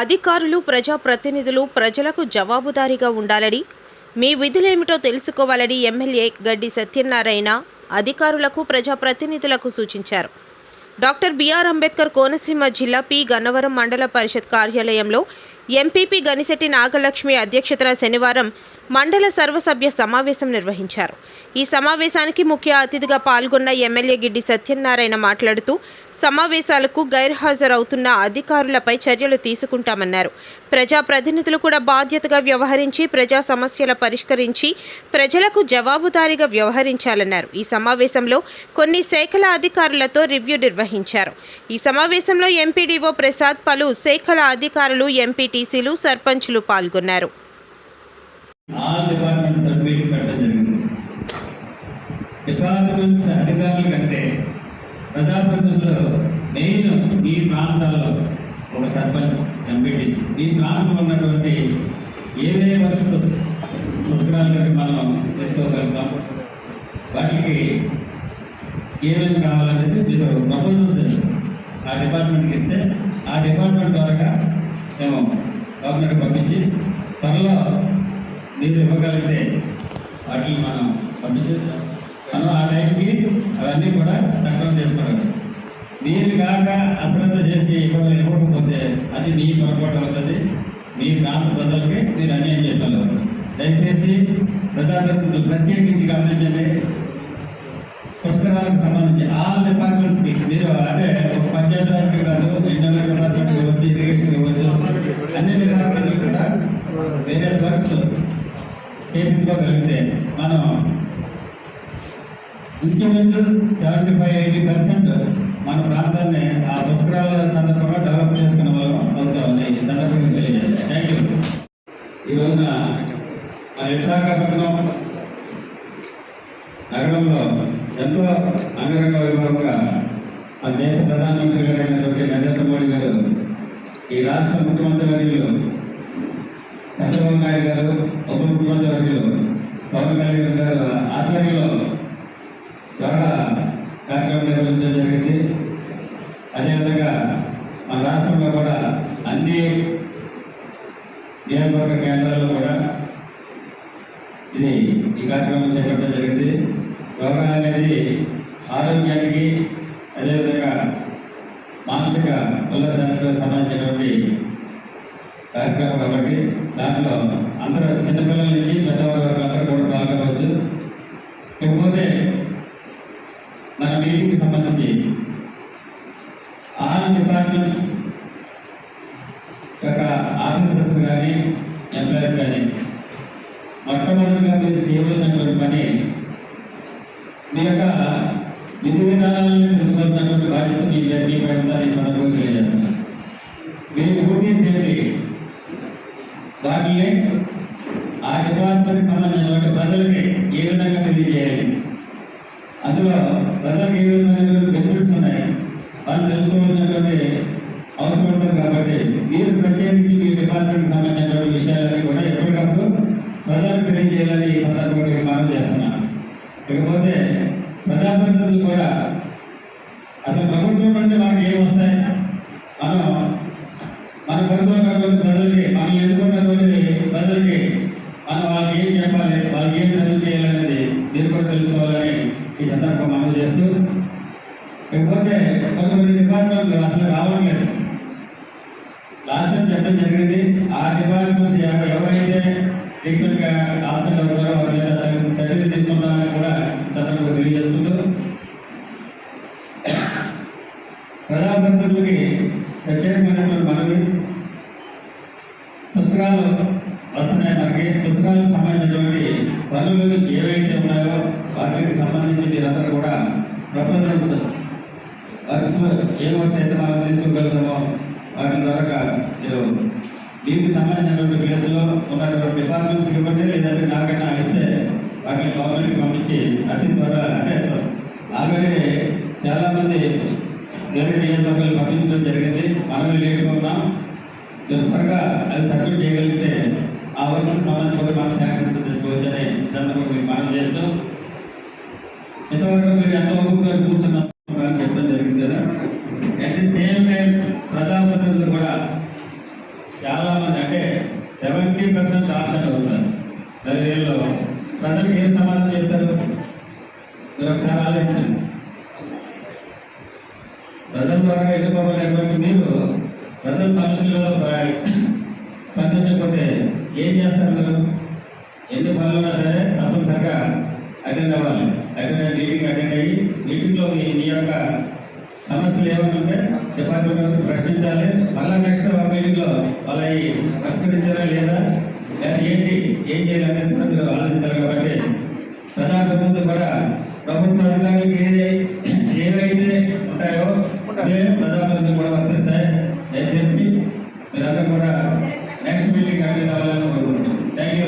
అధికారులు ప్రజాప్రతినిధులు ప్రజలకు జవాబుదారీగా ఉండాలని మీ విధులేమిటో తెలుసుకోవాలని ఎమ్మెల్యే గడ్డి సత్యనారాయణ అధికారులకు ప్రజాప్రతినిధులకు సూచించారు. డాక్టర్ బిఆర్ అంబేద్కర్ కోనసీమ జిల్లా పి. గన్నవరం మండల పరిషత్ కార్యాలయంలో ఎంపీపీ గనిశెట్టి నాగలక్ష్మి అధ్యక్షతన శనివారం మండల సర్వసభ్య సమావేశం నిర్వహించారు. ఈ సమావేశానికి ముఖ్య అతిథిగా పాల్గొన్న ఎమ్మెల్యే గిడ్డి సత్యనారాయణ మాట్లాడుతూ సమావేశాలకు గైర్హాజరవుతున్న అధికారులపై చర్యలు తీసుకుంటామన్నారు. ప్రజాప్రతినిధులు కూడా బాధ్యతగా వ్యవహరించి ప్రజా సమస్యల పరిష్కరించి ప్రజలకు జవాబుదారీగా వ్యవహరించాలన్నారు. ఈ సమావేశంలో కొన్ని శాఖల అధికారులతో రివ్యూ నిర్వహించారు. ఈ సమావేశంలో ఎంపీడీఓ ప్రసాద్ పలు శాఖల అధికారులు ఎంపీటీసీలు సర్పంచ్లు పాల్గొన్నారు. ఆల్ డిపార్ట్మెంట్ సర్టిఫికేట్ పెట్టడం జరిగింది. డిపార్ట్మెంట్స్ అధికారుల కంటే ప్రజాప్రతినిధులు మెయిన్ ఈ ప్రాంతాల్లో ఒక సర్పంచ్ ఎంపీటీసీ. ఈ ప్రాంతంలో ఉన్నటువంటి ఏవే వర్క్స్ పుస్తకాలకి మనం తీసుకోగలుగుతాం? వాటికి ఏమేమి కావాలనేది మీరు ప్రపోజల్స్ ఆ డిపార్ట్మెంట్కి ఇస్తే ఆ డిపార్ట్మెంట్ ద్వారా మేము గవర్నమెంట్ పంపించి త్వరలో మీరు ఇవ్వగలిగితే వాటిని మనం పంపించి మనం ఆ టైంకి అవన్నీ కూడా సక్రమం చేసుకోవాలి. మీరు కాక అశ్రద్ధ చేసి ఇవ్వగలి ఇవ్వకపోతే అది మీ పొరపాటు అవుతుంది. మీ ప్రాంత ప్రజలకి మీరు అన్యాయం చేస్తున్నారు దయచేసి ప్రజాప్రతినిధులు ప్రత్యేకించి గమనించండి. పుస్తకాలకు సంబంధించి ఆల్ డిపార్ట్మెంట్స్కి మీరు అదే ఒక పంచాయతీరాజ్కి కాదు ఇంటర్నెట్ డిపార్ట్మెంట్ ఇవ్వచ్చు ఇరిగేషన్ ఇవ్వచ్చు అన్ని డిపార్ట్మెంట్లు కూడా వేరే వర్క్స్ చేయించుకోగలిగితే మనం ఇంచుమించు సెవెంటీ ఫైవ్ ఎయిటీ పర్సెంట్ మన ప్రాంతాన్ని ఆ పుష్కరాల సందర్భంగా డెవలప్ చేసుకున్న వాళ్ళం అవుతామని ఈ సందర్భంగా తెలియజేస్తాం థ్యాంక్ యూ ఈ రోజున మన విశాఖపట్నం నగరంలో ఎంతో అంగరంగ వైభవంగా మన దేశ ప్రధానమంత్రి గారు అయినటువంటి నరేంద్ర మోడీ గారు ఈ రాష్ట్ర ముఖ్యమంత్రి వర్యులు చంద్రబాబు నాయుడు గారు ఉప ముఖ్యమంత్రి పవన్ కళ్యాణ్ గారు ఆధ్వర్యంలో త్వరగా కార్యక్రమం నిర్వహించడం జరిగింది. అదేవిధంగా మన రాష్ట్రంలో కూడా అన్ని నియోజకవర్గ కేంద్రాల్లో కూడా ఇది ఈ కార్యక్రమం చేపట్టడం జరిగింది. యోగా అనేది ఆరోగ్యానికి అదేవిధంగా మానసిక ఉల్లాసానికి సంబంధించినటువంటి కార్యక్రమం కాబట్టి దాంట్లో అందరూ చిన్నపిల్లల నుంచి పెద్దవారు అందరూ కూడా పాల్గొనవచ్చు ఇకపోతే మన మీటింగ్కి సంబంధించి ఆల్ డిపార్ట్మెంట్స్ యొక్క ఆఫీసర్స్ కానీ ఎంప్లాయీస్ కానీ మొట్టమొదటిగా మీరు చేయవలసినటువంటి పని మీ యొక్క విధి విధానాలను తెలుసుకున్నటువంటి బాధ్యత మీ మీ పైన ఉందని ఈ సందర్భంగా తెలియజేస్తున్నాను మీ డ్యూటీస్ ఏంటి వాటిని ఆ డిపార్ట్మెంట్కి సంబంధించినటువంటి ప్రజలకి ఏ విధంగా తెలియజేయాలి అందులో ప్రజలకు ఏ విధమైన బెనిఫిట్స్ ఉన్నాయి వాళ్ళు తెలుసుకోవాల్సినటువంటి అవసరం ఉంటుంది కాబట్టి మీరు ప్రత్యేకించి మీ డిపార్ట్మెంట్కి సంబంధించినటువంటి విషయాలన్నీ కూడా ఎప్పటికప్పుడు ప్రజలకు తెలియజేయాలని ఈ సందర్భంగా మనం చేస్తున్నాను ఇకపోతే ప్రజాప్రతినిధులు కూడా అసలు ప్రభుత్వం నుండి మనకి ఏం వస్తాయి? మనం మన ప్రభుత్వం ప్రజలకి మనం ఎన్నుకున్నటువంటి ప్రజలకి మనం వాళ్ళకి ఏం చెప్పాలి వాళ్ళకి ఏం సర్వ్ చేయాలనేది మీరు కూడా తెలుసుకోవాలని ఈ సందర్భం మనం చేస్తూ ఇకపోతే కొంతమంది డిపార్ట్మెంట్లు అసలు రావట్లేదు. లాస్ట్ టైం చెప్పడం జరిగింది ఆ డిపార్ట్మెంట్స్ ఎవరైతే ట్రీట్మెంట్గా ఆప్షన్ ఉన్నారో వారి మీద తగిన చర్యలు తీసుకుంటామని కూడా సందర్భంగా తెలియజేసుకుంటూ ప్రజాప్రతినిధులకి ప్రత్యేకమైనటువంటి మనవి. పుస్తకాలు వస్తున్నాయి మనకి. పుస్తకాలకు సంబంధించినటువంటి పనులు ఏవైతే ఉన్నాయో వాటికి సంబంధించి మీరందరూ కూడా ప్రపోజల్స్ వర్క్స్ ఏ వర్క్స్ అయితే మనం తీసుకువెళ్తామో వాటి ద్వారా మీరు దీనికి సంబంధించినటువంటి ప్లేసులో ఉన్నటువంటి డిపార్ట్మెంట్స్ ఇవ్వండి లేదంటే నాకైనా ఇస్తే వాటిని గవర్నమెంట్కి పంపించి అతి ద్వారా అంటే ఆల్రెడీ చాలామంది వేరే నియోజకవర్గాలు పంపించడం జరిగింది. మనమే లేట్గా త్వరగా అది సబ్మిట్ చేయగలిగితే ఆ వర్షం సంబంధించిన మనం శాంక్షన్స్ తెచ్చుకోవచ్చని సందర్భంగా మీకు మనం చేస్తూ. ఇంతవరకు మీరు ఎంత కూర్చున్నాం చెప్పడం జరిగింది కదా. అట్ ది సేమ్ టైం ప్రజాప్రతినిధులు కూడా సెవెంటీ పర్సెంట్ ఆప్షన్ అవుతున్నారు పదివేలలో ప్రజలకు ఏం సమాధానం చెప్తారు? మీరు ఒకసారి ఆలోచించండి. ప్రజల ద్వారా ఎన్నుకోబడినటువంటి మీరు ప్రజల సమస్యలు స్పందించకపోతే ఏం చేస్తారు మీరు? ఎన్ని పనులున్నా సరే తప్పనిసరిగా అటెండ్ అవ్వాలి. అటెండ్ మీటింగ్ అటెండ్ అయ్యి మీటింగ్లో మీ మీ యొక్క సమస్యలు ఏమైనా డిపార్ట్మెంట్ ప్రశ్నించాలి. మళ్ళా నెక్స్ట్ ఆ మీటింగ్లో వాళ్ళ పరిష్కరించారా లేదా? లేదా ఏంటి? ఏం చేయాలనేది కూడా మీరు ఆలోచించాలి కాబట్టి ప్రజాప్రతినిధులు కూడా ప్రభుత్వ అధికారులకు ఏది ప్రజాప్రతినిధులు కూడా వర్తిస్తాయి. దయచేసి మీరందరూ కూడా నెక్స్ట్ మీటింగ్ అటెండ్ అవ్వాలని కోరుకుంటున్నాను. Thank you